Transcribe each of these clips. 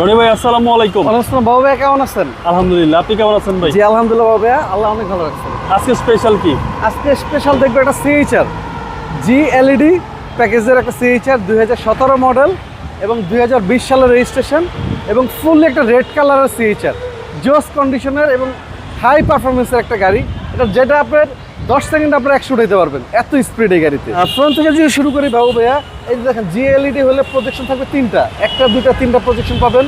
রনি ভাই আসসালামু আলাইকুম। আসসালাম। বাবু ভাইয়া কেমন আছেন? আলহামদুলিল্লাহ আপনি কেমন আছেন ভাই? জি আলহামদুলিল্লাহ বাবু আল্লাহ অনেক ভালো রাখছেন আজকে স্পেশাল কি? আজকে স্পেশাল দেখব একটা সিএইচআর জি এলইডি প্যাকেজের একটা সিএইচআর দুই মডেল এবং দুই হাজার বিশ সালের রেজিস্ট্রেশন এবং ফুললি একটা রেড কালারের সিএইচআর জোস কন্ডিশনের এবং হাই পারফরমেন্সের একটা গাড়ি। এটা যেটা আপনার দশ সেকেন্ড আপনার একশো উঠাইতে পারবেন এত স্পিড এই গাড়িতে। ফ্রন্ট থেকে যদি শুরু করি বাবু ভাইয়া এই যে দেখেন জি এলইডি হলে প্রজেকশন থাকবে তিনটা। একটা দুইটা তিনটা প্রজেকশন পাবেন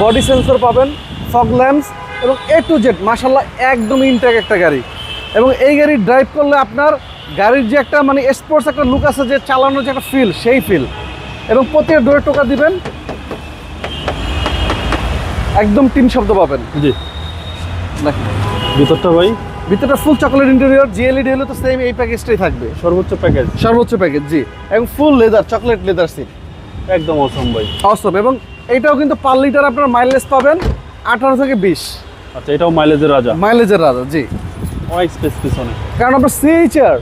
বডি সেন্সর পাবেন ফগ ল্যাম্পস এবং এ টু জেড মাসাল্লাহ একদম ইনটেক একটা গাড়ি। এবং এই গাড়ি ড্রাইভ করলে আপনার গাড়ির যে একটা মানে স্পোর্টস একটা লুক আছে যে চালানোর যে একটা ফিল সেই ফিল এবং প্রত্যেক ডোরে টোকা দিবেন একদম টিন শব্দ পাবেন। জি। ভিতরটা ভাই ভিতরটা ফুল চকলেট ইন্টেরিয়র জিএলইডি হলে তো সেম এই প্যাকেজটাই থাকবে। সর্বোচ্চ প্যাকেজ সর্বোচ্চ প্যাকেজ জি। এবং full leather chocolate leather seat একদম অসম ভাই। অসম এবং এইটাও কিন্তু পার লিটার আপনার মাইলেজ পাবেন আঠারো থেকে বিশ। আচ্ছা এটাও মাইলেজের রাজা। মাইলেজের রাজা জি। অনেক স্পেস পিছনে। কারণ আপনার সিএইচআর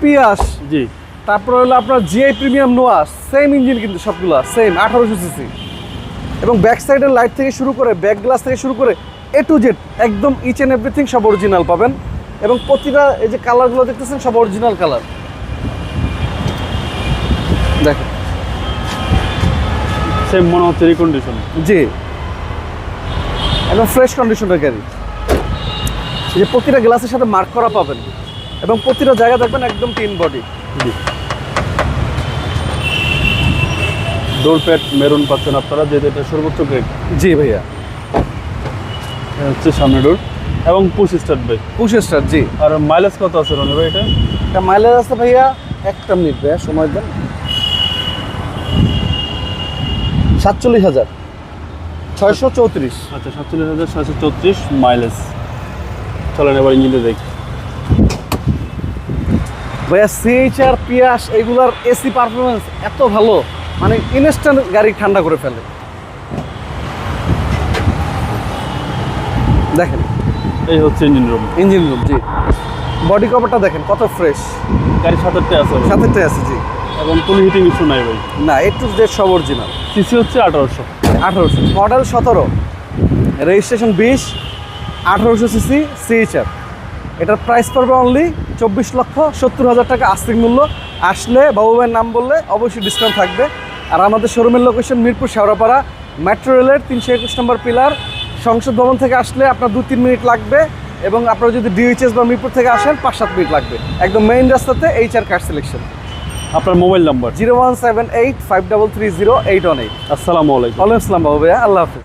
পিয়াস জি। তারপরে হলো আপনার GI premium Noah same engine কিন্তু সবগুলো সেম আঠারোশো সিসি এবং ব্যাক সাইডের লাইট থেকে শুরু করে ব্যাক গ্লাস থেকে শুরু করে এ টু জেড একদম ইচ অ্যান্ড এভরিথিং সব অরিজিনাল পাবেন। এবং প্রতিটা এই যে কালারগুলো দেখতেছেন সব অরিজিনাল কালার। দেখেন। সেম মনে হচ্ছে রিকন্ডিশন জি। একদম ফ্রেশ কন্ডিশনের গাড়ি। যে প্রতিটা গ্লাসের সাথে মার্ক করা পাবেন। এবং প্রতিটা জায়গা দেখবেন একদম tin body door pad maroon পাচ্ছেন আপনারা যেহেতু এটা সর্বোচ্চ গ্রেড জি ভাইয়া। হচ্ছে সামনে ডোর এবং পুশ স্টার্ট ভাই পুশ স্টার জি। আর মাইলেজ কত আছে রনি ভাই এটা? এটা মাইলেজ আছে ভাইয়া একটা মিনিট ভাইয়া সময় দেন। সাতচল্লিশ হাজার ছয়শো চৌত্রিশ। আচ্ছা সাতচল্লিশ হাজার ছয়শো চৌত্রিশ মাইলেজ চলেন এবার ইঞ্জিনে দেখি। ভাইয়া সিএইচআর পিয়াস এগুলার এসি পারফরমেন্স এত ভালো মানে ইনস্ট্যান্ট গাড়ি ঠান্ডা করে ফেলে। দেখেন। এই হচ্ছে ইঞ্জিন রুম ইঞ্জিন রুম জি। বডি কভারটা দেখেন কত ফ্রেশ গাড়ি সাতেরটা আছে। সাথেরটাই আছে জি। এবং কোনো হিটিং ইস্যু নাই ভাই। না এ টু জেড সব অরিজিনাল সিসি হচ্ছে আঠারোশো। আঠারোশো। মডেল সতেরো। রেজিস্ট্রেশন বিশ আঠারোশো সিসি সিএইচআর এটার প্রাইস পড়বে অনলি চব্বিশ লক্ষ সত্তর হাজার টাকা আস্তিক মূল্য। আসলে বাবু ভাইয়ের নাম বললে অবশ্যই ডিসকাউন্ট থাকবে। আর আমাদের শোরুমের লোকেশন মিরপুর শেওড়াপাড়া। মেট্রো রেলের তিনশো একুশ নম্বর পিলার। সংসদ ভবন থেকে আসলে আপনার দু তিন মিনিট লাগবে এবং আপনারা যদি ডিএইচএস বা মিরপুর থেকে আসেন পাঁচ সাত মিনিট লাগবে। একদম মেইন রাস্তাতে এইচ আর কার সিলেকশন আপনার mobile number? Zero one seven eight five double three zero eight one eight. আসসালামু আলাইকুম। ওয়ালাইকুম আসসালাম বাবু ভাইয়া আল্লাহ হাফিজ।